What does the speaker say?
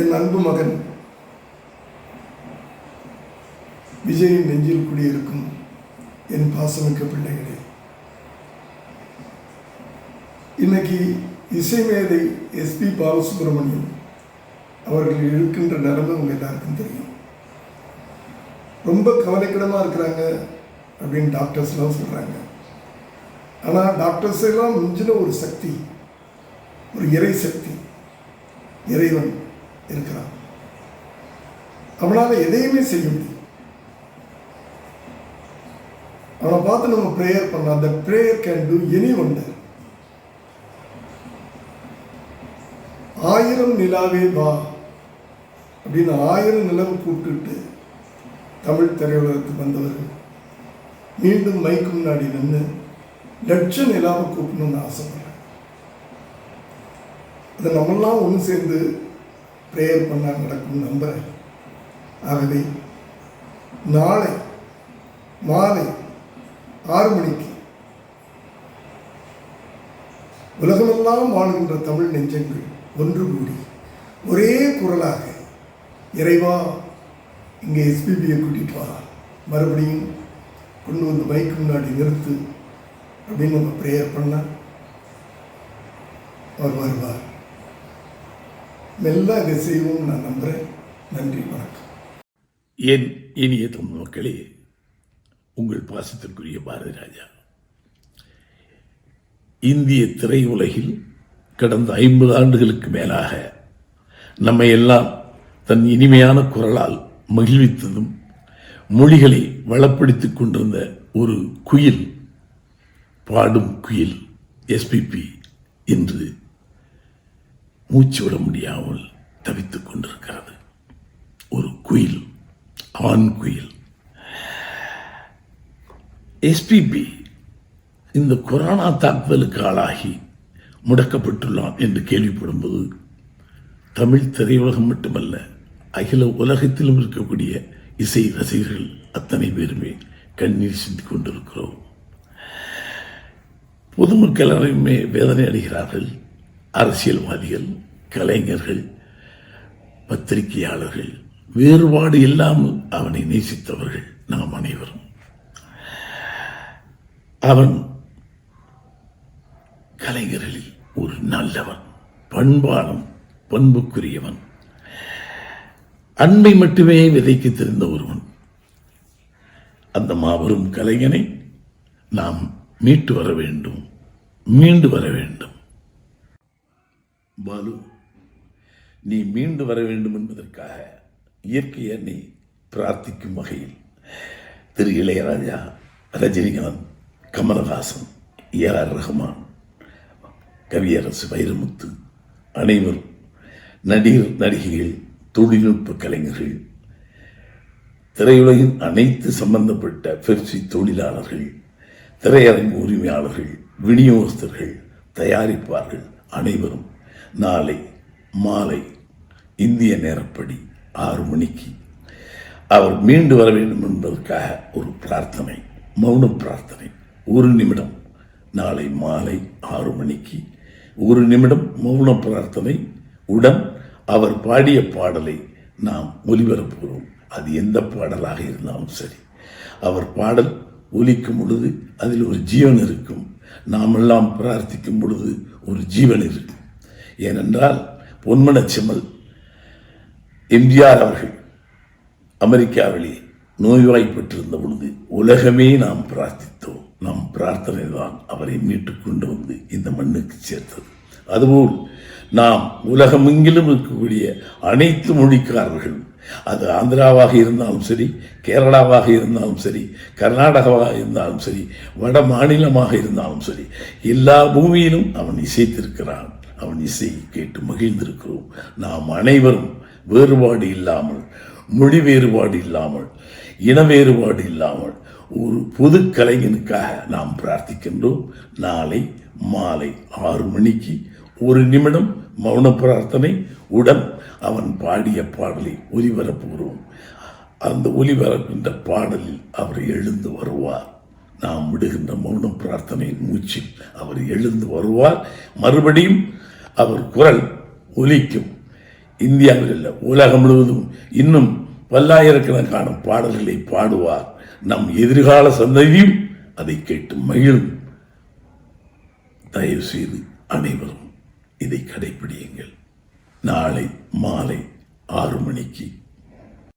என் அன்பு மகன் விஜயின் நெஞ்சில் குடியிருக்கும் என் பாசமிக்க பிள்ளைகளே. இன்னைக்கு இசைமேதை எஸ்பி பாலசுப்ரமணியம் அவர்கள் இருக்கின்ற நிலைமை உங்க எல்லாருக்கும் தெரியும். ரொம்ப கவலைக்கிடமாக இருக்கிறாங்க அப்படின்னு டாக்டர்ஸ்லாம் சொல்கிறாங்க ஆனால் டாக்டர்ஸ் எல்லாம் மிஞ்சின ஒரு சக்தி ஒரு இறை சக்தி இறைவன். இருக்கிறான். அவனால் எதையுமே செய்ய முடியும் அவனை பார்த்து நம்ம ப்ரேயர் பண்ணலாம். அந்த ப்ரேயர் கேன் டூ எனி ஒன்று ஆயிரம் நிலாவே வா அப்படின்னு ஆயிரம் நிலவு கூப்பிட்டுட்டு தமிழ் திரையுலகத்துக்கு வந்தவர் மீண்டும் மைக்கு முன்னாடி நின்று லட்ச நிலாவை கூப்பிடணும்னு ஆசைப்படுறேன் அதை நம்மெல்லாம் ஒன்று சேர்ந்து ப்ரேயர் பண்ணால் நடக்கும் நம்புகிறேன் ஆகவே நாளை மாலை ஆறு மணிக்கு உலகமெல்லாம் வாழ்கின்ற தமிழ் நெஞ்சங்கள் ஒன்று கூடி ஒரே குரலாக இறைவா இங்கே எஸ்பிபியை கூட்டிகிட்டு வா. மறுபடியும் கொண்டு வந்து மைக்கு முன்னாடி நிறுத்து அப்படின்னு நம்ம ப்ரேயர் பண்ணால் அவர் வருவார். மெல்ல இதை செய்வோம் நான் நம்புகிறேன் நன்றி வணக்கம். என் இனிய தமிழ் மக்களே உங்கள் பாசத்திற்குரிய பாரதி ராஜா. இந்திய திரையுலகில் கடந்த ஐம்பது ஆண்டுகளுக்கு மேலாக நம்மை எல்லாம் தன் இனிமையான குரலால் மகிழ்வித்ததும் மொழிகளை வளப்படுத்திக் கொண்டிருந்த ஒரு குயில் பாடும் குயில் எஸ்பிபி இன்று மூச்சு விட முடியாமல் தவித்துக் கொண்டிருக்கிறது. ஒரு குயில் ஆண் குயில். எஸ்பிபி இந்த கொரோனா தாக்குதலுக்கு ஆளாகி முடக்கப்பட்டுள்ளான் என்று கேள்விப்படும்போது தமிழ் திரையுலகம் மட்டுமல்ல அகில உலகத்திலும் இருக்கக்கூடிய இசை ரசிகர்கள் அத்தனை பேருமே கண்ணீர் சிந்தி கொண்டிருக்கிறோம். பொதுமக்கள் அனைவருமே வேதனை அடைகிறார்கள். அரசியல்வாதிகள் கலைஞர்கள் பத்திரிகையாளர்கள் வேறுபாடு இல்லாமல் அவனை நேசித்தவர்கள் நாம் அனைவரும். அவன் கலைஞர்களில் ஒரு நல்லவன் பண்பாளன் பண்புக்குரியவன். அன்பை மட்டுமே விதைக்க தெரிந்த ஒருவன். அந்த மாபெரும் கலைஞனை நாம் மீட்டு வர வேண்டும் மீண்டு வர வேண்டும். பாலு நீ மீண்டு வர வேண்டும் என்பதற்காக இயற்கையை நீ பிரார்த்திக்கும் வகையில் திரு இளையராஜா ரஜினிகாந்த் கமலஹாசன் ஏ ஆர் ரஹ்மான் கவியரசு வைரமுத்து அனைவரும் நடிகர் நடிகைகள் தொழில்நுட்ப கலைஞர்கள் திரையுலகின் அனைத்து சம்பந்தப்பட்ட பெப்சி தொழிலாளர்கள் திரையரங்கு உரிமையாளர்கள் விநியோகஸ்தர்கள் தயாரிப்பார்கள் அனைவரும் நாளை மாலை இந்திய நேரப்படி ஆறு மணிக்கு அவர் மீண்டு வர வேண்டும் என்பதற்காக ஒரு பிரார்த்தனை மௌன பிரார்த்தனை. ஒரு நிமிடம் நாளை மாலை ஆறு மணிக்கு ஒரு நிமிடம் மௌன பிரார்த்தனை. உடன் அவர் பாடிய பாடலை நாம் ஒலிபரப்புகிறோம் அது எந்த பாடலாக இருந்தாலும் சரி. அவர் பாடல் ஒலிக்கும் பொழுது அதில் ஒரு ஜீவன் இருக்கும். நாமெல்லாம் பிரார்த்திக்கும் பொழுது ஒரு ஜீவன் இருக்கும். ஏனென்றால் பொன்மனச்செம்மல் எம்ஜிஆர் அவர்கள் அமெரிக்காவிலே நோய்வாய்ப்பட்டிருந்த பொழுது உலகமே நாம் பிரார்த்தித்தோம். நம் பிரார்த்தனை தான் அவரை மீட்டு கொண்டு வந்து இந்த மண்ணுக்கு சேர்த்தது. அதுபோல் நாம் உலகமெங்கிலும் இருக்கக்கூடிய அனைத்து மொழிக்காரர்களும் அது ஆந்திராவாக இருந்தாலும் சரி கேரளாவாக இருந்தாலும் சரி கர்நாடகாவாக இருந்தாலும் சரி வட மாநிலமாக இருந்தாலும் சரி எல்லா பூமியிலும் அவன் இசைத்திருக்கிறான். அவன் இசையை கேட்டு மகிழ்ந்திருக்கிறோம். நாம் அனைவரும் வேறுபாடு இல்லாமல் மொழி வேறுபாடு இல்லாமல் இன வேறுபாடு இல்லாமல் ஒரு பொது கலைஞனுக்காக நாம் பிரார்த்திக்கின்றோம். நாளை மாலை ஆறு மணிக்கு ஒரு நிமிடம் மௌன பிரார்த்தனை உடன் அவன் பாடிய பாடலை ஒலிபரப்புகிறோம். அந்த ஒலிபரப்புகின்ற பாடலில் அவர் எழுந்து வருவார். நாம் விடுகின்ற மௌன பிரார்த்தனையின் மூச்சில் அவர் எழுந்து வருவார். மறுபடியும் அவர் குரல் ஒலிக்கும். இந்தியாவில் அல்ல உலகம் முழுவதும் இன்னும் பல்லாயிரக்கணக்கான பாடல்களை பாடுவார். நம் எதிர்கால சந்ததியும் அதை கேட்டு மகிழும். தயவு செய்து அனைவரும் இதை கடைபிடியுங்கள் நாளை மாலை ஆறு மணிக்கு